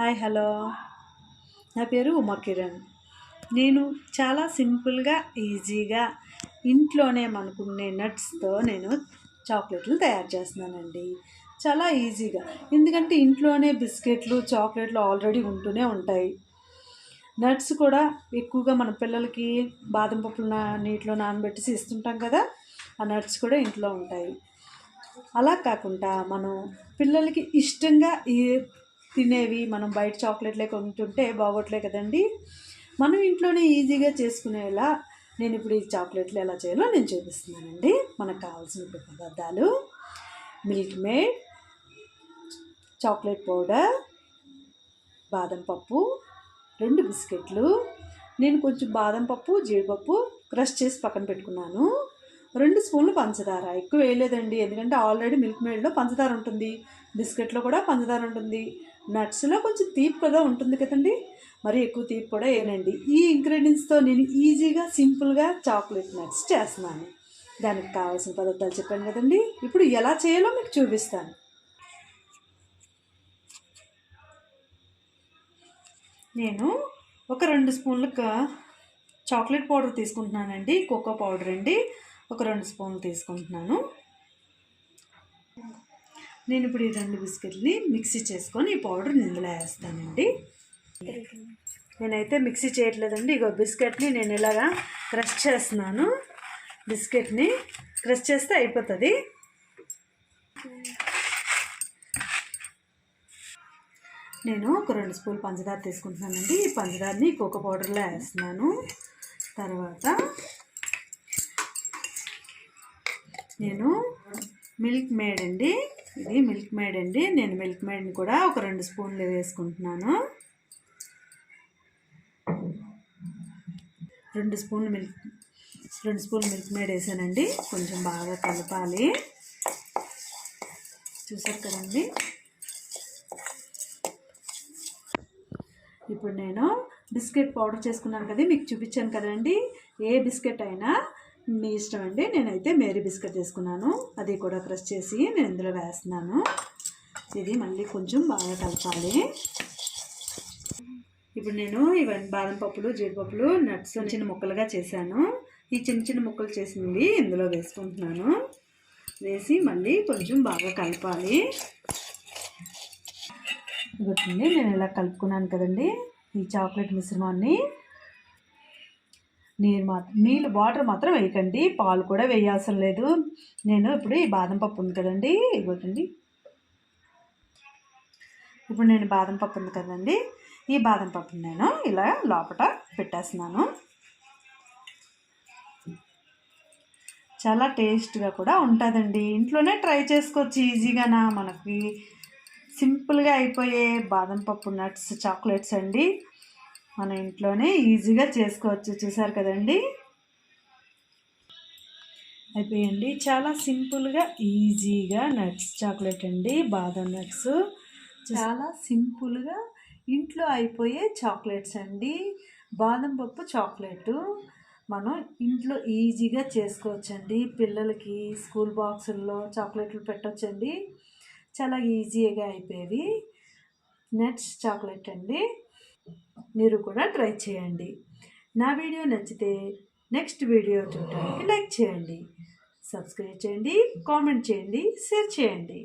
Hi hello. నా పేరు ఉమా కిరణ్. నేను చాలా సింపుల్గా ఈజీగా ఇంట్లోనే మనకునే నట్స్తో నేను చాక్లెట్లు తయారు చేస్తున్నానండి. చాలా ఈజీగా. ఎందుకంటే ఇంట్లోనే బిస్కెట్లు చాక్లెట్లు ఆల్రెడీ ఉంటూనే ఉంటాయి. నట్స్ కూడా ఎక్కువగా మన పిల్లలకి బాదం పప్పులు నా నీటిలో నానబెట్టేసి ఇస్తుంటాం కదా ఆ నట్స్ కూడా ఇంట్లో ఉంటాయి. అలా కాకుండా మనం పిల్లలకి ఇష్టంగా ఈ తినేవి మనం బయట చాక్లెట్లే కొంటుంటే బాగోట్లే కదండి. మనం ఇంట్లోనే ఈజీగా చేసుకునేలా నేను ఇప్పుడు ఈ చాక్లెట్లు ఎలా చేయాలో నేను చూపిస్తున్నానండి. మనకు కావాల్సిన పదార్థాలు. మిల్క్ మేడ్ చాక్లెట్ పౌడర్ బాదం పప్పు రెండు బిస్కెట్లు. నేను కొంచెం బాదం పప్పు జీడిపప్పు క్రష్ చేసి పక్కన పెట్టుకున్నాను. రెండు స్పూన్లు పంచదార. ఎక్కువ వేయలేదండి. ఎందుకంటే ఆల్రెడీ మిల్క్ మేడ్లో పంచదార ఉంటుంది. బిస్కెట్లో కూడా పంచదార ఉంటుంది. నట్స్లో కొంచెం తీపి కదా ఉంటుంది కదండి. మరి ఎక్కువ తీపి కూడా వేయనండి. ఈ ఇంగ్రీడియంట్స్తో నేను ఈజీగా సింపుల్గా చాక్లెట్ నట్స్ చేస్తున్నాను. దానికి కావాల్సిన పదార్థాలు చెప్పాను కదండి. ఇప్పుడు ఎలా చేయాలో మీకు చూపిస్తాను. నేను ఒక రెండు స్పూన్లు చాక్లెట్ పౌడర్ తీసుకుంటున్నానండి. కోకో పౌడర్ అండి. ఒక రెండు స్పూన్లు తీసుకుంటున్నాను. నేను ఇప్పుడు ఈ రెండు బిస్కెట్ని మిక్సీ చేసుకొని ఈ పౌడర్ ఇందులో వేస్తానండి. నేనైతే మిక్సీ చేయట్లేదండి. ఇగో బిస్కెట్ని నేను ఇలాగా క్రష్ చేస్తున్నాను. బిస్కెట్ని క్రష్ చేస్తే అయిపోతుంది. నేను ఒక రెండు స్పూన్ పంచదార తీసుకుంటున్నానండి. ఈ పంచదారని కోకో పౌడర్లో వేస్తున్నాను. తర్వాత నేను మిల్క్ మేడ్ అండి. ఇది మిల్క్ మేడ్ అండి. నేను మిల్క్ మేడ్ని కూడా ఒక రెండు స్పూన్లు వేసుకుంటున్నాను. రెండు స్పూన్లు మిల్క్ రెండు స్పూన్లు మిల్క్ మేడ్ వేసానండి. కొంచెం బాగా కలపాలి. చూసారు కదండి? ఇప్పుడు నేను బిస్కెట్ పౌడర్ చేసుకున్నాను కదా మీకు చూపించాను కదండి. ఏ బిస్కెట్ అయినా మీ ఇష్టం అండి. నేనైతే మేరీ బిస్కెట్ తీసుకున్నాను. అది కూడా క్రష్ చేసి నేను ఇందులో వేస్తున్నాను. ఇది మళ్ళీ కొంచెం బాగా కలపాలి. ఇప్పుడు నేను ఇవన్నీ బాదం పప్పులు జీడిపప్పులు నట్స్ చిన్న ముక్కలుగా చేశాను. ఈ చిన్న చిన్న ముక్కలు చేసినవి ఇందులో వేసుకుంటున్నాను. వేసి మళ్ళీ కొంచెం బాగా కలపాలి. ఇవ్వండి నేను ఇలా కలుపుకున్నాను కదండి. ఈ చాక్లెట్ మిశ్రమాన్ని నీరు మాత్రం నీళ్ళు వాటర్ మాత్రం వేయకండి. పాలు కూడా వేయాల్సిన లేదు. నేను ఇప్పుడు ఈ బాదం పప్పు ఉంది కదండి ఇవ్వండి ఇప్పుడు నేను బాదం పప్పు ఉంది కదండి ఈ బాదం పప్పుని నేను ఇలా లోపల పెట్టేస్తున్నాను. చాలా టేస్ట్గా కూడా ఉంటుందండి. ఇంట్లోనే ట్రై చేసుకోవచ్చు ఈజీగానా మనకి. సింపుల్గా అయిపోయే బాదం పప్పు నట్స్ చాక్లెట్స్ అండి. మన ఇంట్లోనే ఈజీగా చేసుకోవచ్చు. చూసారు కదండి? అయిపోయండి చాలా సింపుల్గా ఈజీగా నట్స్ చాక్లెట్ అండి బాదం నట్స్. చాలా సింపుల్గా ఇంట్లో అయిపోయే చాక్లెట్స్ అండి. బాదం పప్పు చాక్లెట్ మనం ఇంట్లో ఈజీగా చేసుకోవచ్చండి. పిల్లలకి స్కూల్ బాక్సుల్లో చాక్లెట్లు పెట్టవచ్చండి చాలా ఈజీగా అయిపోయేవి. నట్స్ చాక్లెట్ అండి. మీరు కూడా ట్రై చేయండి. నా వీడియో నచ్చితే నెక్స్ట్ వీడియో చూడటానికి లైక్ చేయండి. సబ్స్క్రైబ్ చేయండి కామెంట్ చేయండి షేర్ చేయండి.